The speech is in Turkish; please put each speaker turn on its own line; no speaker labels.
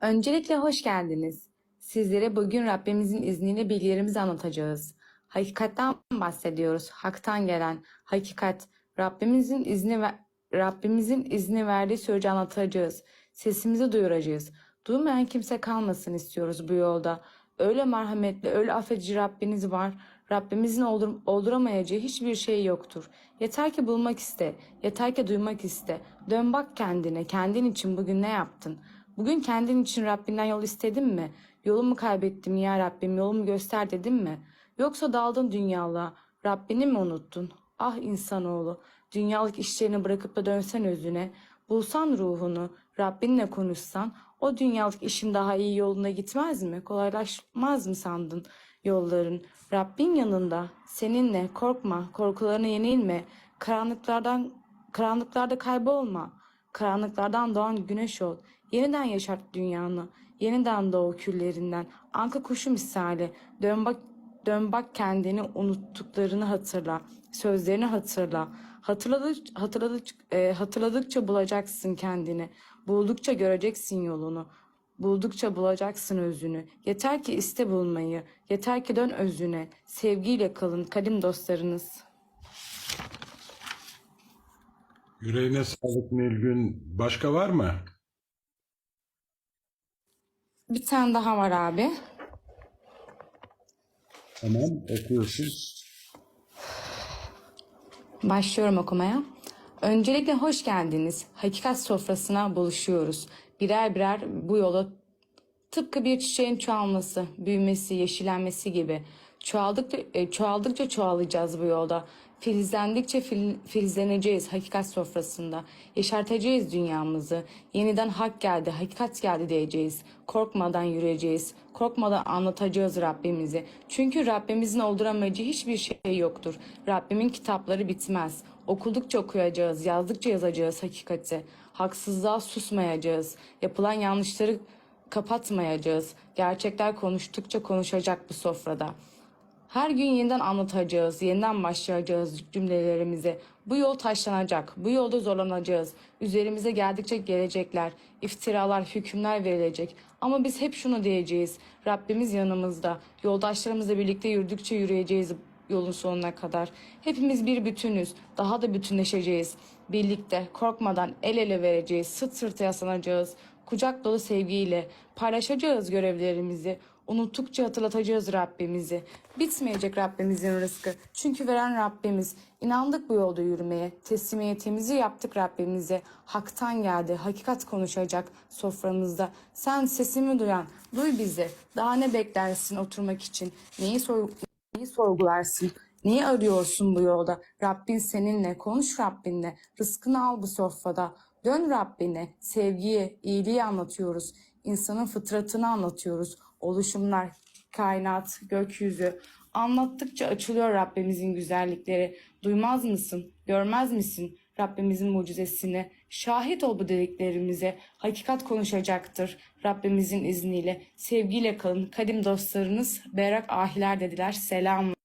Öncelikle hoş geldiniz. Sizlere bugün Rabbimizin izniyle bilgilerimizi anlatacağız. Hakikatten bahsediyoruz. Hak'tan gelen hakikat. Rabbimizin izni ve Rabbimizin izni verdiği sürece anlatacağız. Sesimizi duyuracağız. Duymayan kimse kalmasın istiyoruz bu yolda. Öyle merhametli, öyle affedici Rabbiniz var. Rabbimizin oldur olduramayacağı hiçbir şey yoktur. Yeter ki bulmak iste, yeter ki duymak iste. Dön bak kendine, kendin için bugün ne yaptın? Bugün kendin için Rabbinden yol istedin mi? Yolumu kaybettim ya Rabbim, yolumu göster dedin mi? Yoksa daldın dünyalığa, Rabbini mi unuttun? Ah insanoğlu, dünyalık işlerini bırakıp da dönsen özüne, bulsan ruhunu, Rabbinle konuşsan, o dünyalık işin daha iyi yoluna gitmez mi? Kolaylaşmaz mı sandın yolların? Rabbin yanında, seninle korkma, korkularına yenilme, karanlıklardan karanlıklarda kaybolma. Karanlıklardan doğan güneş ol. Yeniden yaşart dünyanı. Yeniden doğu küllerinden. Anka kuşu misali. Dön bak, dön bak kendini unuttuklarını hatırla. Sözlerini hatırla. Hatırladık, hatırladık, e, hatırladıkça bulacaksın kendini. Buldukça göreceksin yolunu. Buldukça bulacaksın özünü. Yeter ki iste bulmayı. Yeter ki dön özüne. Sevgiyle kalın kadim dostlarınız.
Yüreğine sağlık Nilgün. Başka var mı?
Bir tane daha var abi.
Tamam okuyorsun.
Başlıyorum okumaya. Öncelikle hoş geldiniz. Hakikat sofrasına buluşuyoruz. Birer birer bu yola tıpkı bir çiçeğin çoğalması, büyümesi, yeşillenmesi gibi. Çoğaldıkça, e, çoğaldıkça çoğalacağız bu yolda. Filizlendikçe fil- filizleneceğiz hakikat sofrasında. Yeşerteceğiz dünyamızı. Yeniden hak geldi, hakikat geldi diyeceğiz. Korkmadan yürüyeceğiz. Korkmadan anlatacağız Rabbimizi. Çünkü Rabbimizin olduramayacağı hiçbir şey yoktur. Rabbimin kitapları bitmez. Okudukça okuyacağız, yazdıkça yazacağız hakikati. Haksızlığa susmayacağız. Yapılan yanlışları kapatmayacağız. Gerçekler konuştukça konuşacak bu sofrada. Her gün yeniden anlatacağız, yeniden başlayacağız cümlelerimizi. Bu yol taşlanacak, bu yolda zorlanacağız. Üzerimize geldikçe gelecekler, iftiralar, hükümler verilecek. Ama biz hep şunu diyeceğiz, Rabbimiz yanımızda. Yoldaşlarımızla birlikte yürüdükçe yürüyeceğiz yolun sonuna kadar. Hepimiz bir bütünüz, daha da bütünleşeceğiz. Birlikte, korkmadan el ele vereceğiz, sırt sırta yaslanacağız. Kucak dolu sevgiyle paylaşacağız görevlerimizi. Unuttukça hatırlatacağız Rabbimizi. Bitmeyecek Rabbimizin rızkı. Çünkü veren Rabbimiz. İnandık bu yolda yürümeye. Teslimiyetimizi yaptık Rabbimize. Hak'tan geldi. Hakikat konuşacak soframızda. Sen sesimi duyan, duy bizi. Daha ne beklersin oturmak için? Neyi, sor neyi sorgularsın? Neyi arıyorsun bu yolda? Rabbin seninle. Konuş Rabbinle. Rızkını al bu sofrada. Dön Rabbine. Sevgiyi, iyiliği anlatıyoruz. İnsanın fıtratını anlatıyoruz. Oluşumlar, kainat, gökyüzü. Anlattıkça açılıyor Rabbimizin güzellikleri. Duymaz mısın? Görmez misin? Rabbimizin mucizesini. Şahit ol bu dediklerimize. Hakikat konuşacaktır Rabbimizin izniyle. Sevgiyle kalın. Kadim dostlarınız Berrak Ahiler dediler. Selam.